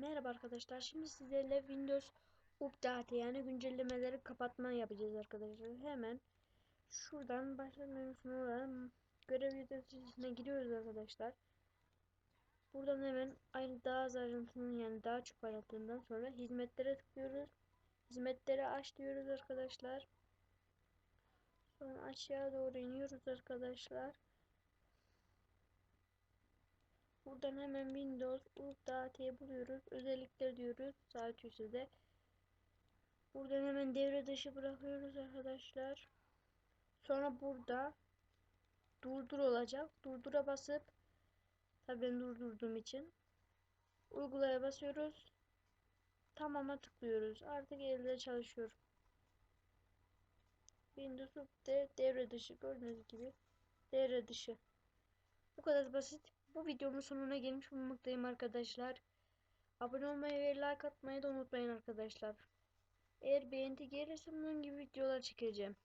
Merhaba arkadaşlar. Şimdi sizlerle Windows Update yani güncellemeleri kapatma yapacağız arkadaşlar. Hemen şuradan başlama menüsüne olan görev yöneticisine giriyoruz arkadaşlar. Buradan hemen aynı daha az ayrıntının yani daha çok ayrıntından sonra hizmetlere tıklıyoruz. Hizmetleri aç diyoruz arkadaşlar. Sonra aşağı doğru iniyoruz arkadaşlar. Buradan hemen Windows Update'yi buluyoruz. Özellikler diyoruz. Sağ köşede. Buradan hemen devre dışı bırakıyoruz arkadaşlar. Sonra burada durdur olacak. Durdura basıp tabii ben durdurduğum için uygulaya basıyoruz. Tamama tıklıyoruz. Artık elde çalışıyor. Windows Update devre dışı gördüğünüz gibi devre dışı. Bu kadar basit. Bu videomun sonuna gelmiş bulunmaktayım arkadaşlar. Abone olmayı ve like atmayı da unutmayın arkadaşlar. Eğer beğeni gelirse bunun gibi videolar çekeceğim.